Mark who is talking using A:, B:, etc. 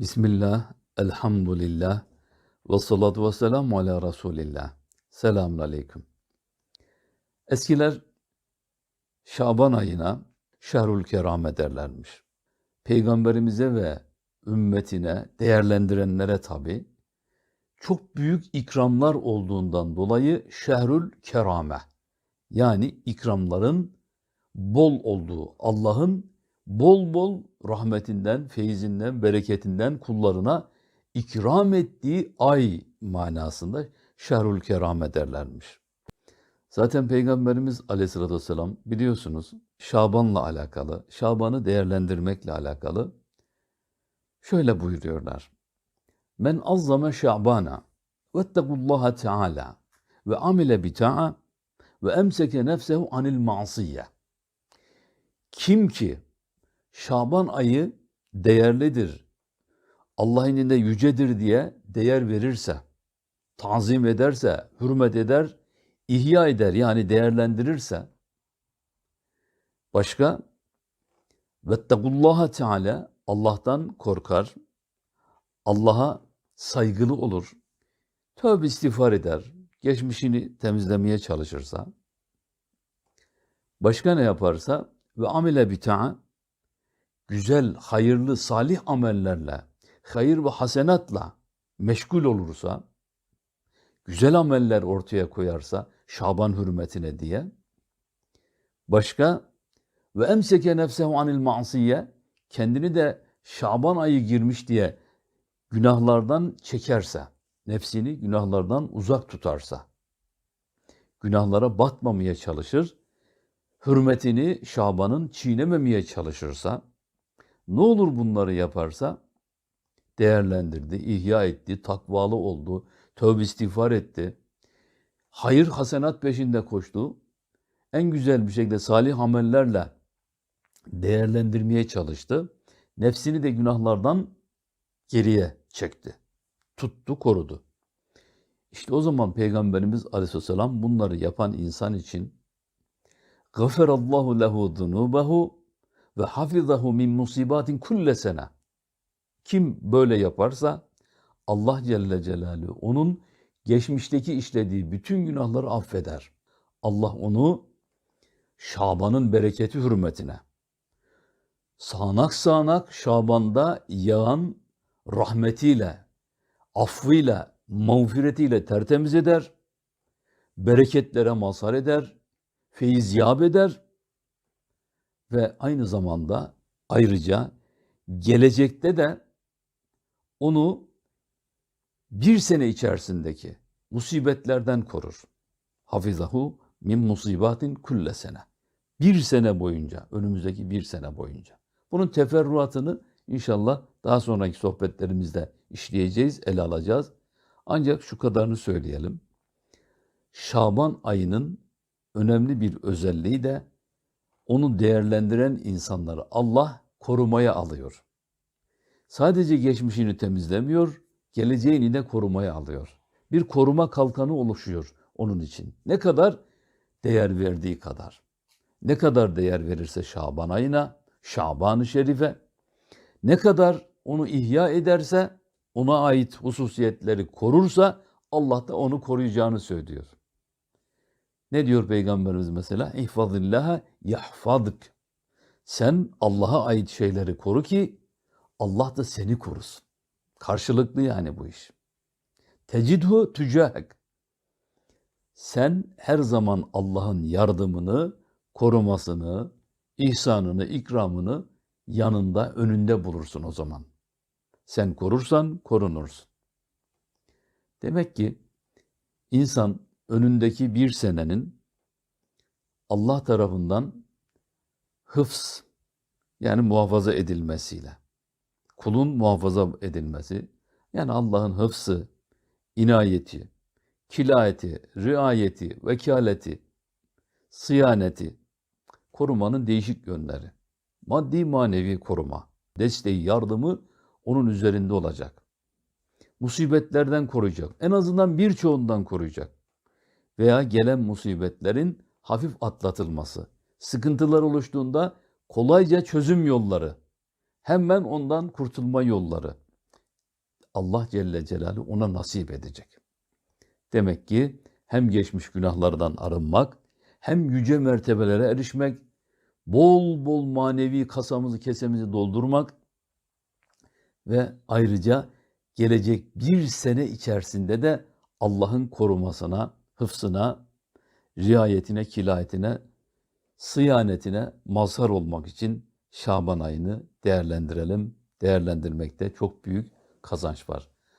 A: Bismillah, elhamdülillah, ve salatu ve selamu ala Resulillah. Selamun aleyküm. Eskiler Şaban ayına şehrül kerame derlermiş. Peygamberimize ve ümmetine, değerlendirenlere tabi çok büyük ikramlar olduğundan dolayı şehrül kerame yani ikramların bol olduğu, Allah'ın bol bol rahmetinden, feyzinden, bereketinden kullarına ikram ettiği ay manasında şehrül kerame derlermiş. Zaten Peygamberimiz aleyhissalatü vesselam biliyorsunuz Şaban'la alakalı, Şaban'ı değerlendirmekle alakalı şöyle buyuruyorlar. Men azzame şa'bana vettekullaha teala ve amile bi ta'a ve emseke nefsehu anil ma'siyye. Kim ki Şaban ayı değerlidir, Allah indinde yücedir diye değer verirse, tazim ederse, hürmet eder, ihya eder yani değerlendirirse, başka? Vettekullaha teala Allah'tan korkar, Allah'a saygılı olur, tövbe istiğfar eder, geçmişini temizlemeye çalışırsa, başka ne yaparsa? Ve amile bita'a güzel, hayırlı, salih amellerle, hayır ve hasenatla meşgul olursa, güzel ameller ortaya koyarsa Şaban hürmetine diye, başka ve emseke nefsehu anil ma'siye kendini de Şaban ayı girmiş diye günahlardan çekerse, nefsini günahlardan uzak tutarsa, günahlara batmamaya çalışır, hürmetini Şaban'ın çiğnememeye çalışırsa, ne olur bunları yaparsa? Değerlendirdi, ihya etti, takvalı oldu, tövbe istiğfar etti. Hayır hasenat peşinde koştu. En güzel bir şekilde salih amellerle değerlendirmeye çalıştı. Nefsini de günahlardan geriye çekti. Tuttu, korudu. İşte o zaman Peygamberimiz Aleyhisselam bunları yapan insan için Gaferallahu lehu zunubehu ve hafizahu min musibatin kulle sene. Kim böyle yaparsa Allah Celle Celaluhu onun geçmişteki işlediği bütün günahları affeder. Allah onu Şaban'ın bereketi hürmetine sağanak sağanak Şaban'da yağan rahmetiyle, affıyla, mağfiretiyle tertemiz eder, bereketlere mazhar eder, feyiz yâb eder ve aynı zamanda ayrıca gelecekte de onu bir sene içerisindeki musibetlerden korur. Hafizahu min musibatin kulle sene. Bir sene boyunca, önümüzdeki bir sene boyunca. Bunun teferruatını inşallah daha sonraki sohbetlerimizde işleyeceğiz, ele alacağız. Ancak şu kadarını söyleyelim. Şaban ayının önemli bir özelliği de onu değerlendiren insanları Allah korumaya alıyor. Sadece geçmişini temizlemiyor, geleceğini de korumaya alıyor. Bir koruma kalkanı oluşuyor onun için. Ne kadar? Değer verdiği kadar. Ne kadar değer verirse Şaban ayına, Şaban-ı Şerife, ne kadar onu ihya ederse, ona ait hususiyetleri korursa Allah da onu koruyacağını söylüyor. Ne diyor Peygamberimiz mesela? İhfazillaha yahfadık. Sen Allah'a ait şeyleri koru ki Allah da seni korusun. Karşılıklı yani bu iş. Tecidhu tücahek. Sen her zaman Allah'ın yardımını, korumasını, ihsanını, ikramını yanında, önünde bulursun o zaman. Sen korursan korunursun. Demek ki insan önündeki bir senenin Allah tarafından hıfz yani muhafaza edilmesiyle, kulun muhafaza edilmesi, yani Allah'ın hıfzı, inayeti, kilayeti, riayeti, vekaleti, sıyaneti, korumanın değişik yönleri. Maddi manevi koruma, desteği, yardımı onun üzerinde olacak. Musibetlerden koruyacak. En azından birçoğundan koruyacak. Veya gelen musibetlerin hafif atlatılması. Sıkıntılar oluştuğunda kolayca çözüm yolları. Hemen ondan kurtulma yolları. Allah Celle Celaluhu ona nasip edecek. Demek ki hem geçmiş günahlardan arınmak, hem yüce mertebelere erişmek, bol bol manevi kasamızı, kesemizi doldurmak ve ayrıca gelecek bir sene içerisinde de Allah'ın korumasına, hıfzına, riayetine, kilayetine, sıyanetine mazhar olmak için Şaban ayını değerlendirelim. Değerlendirmekte çok büyük kazanç var.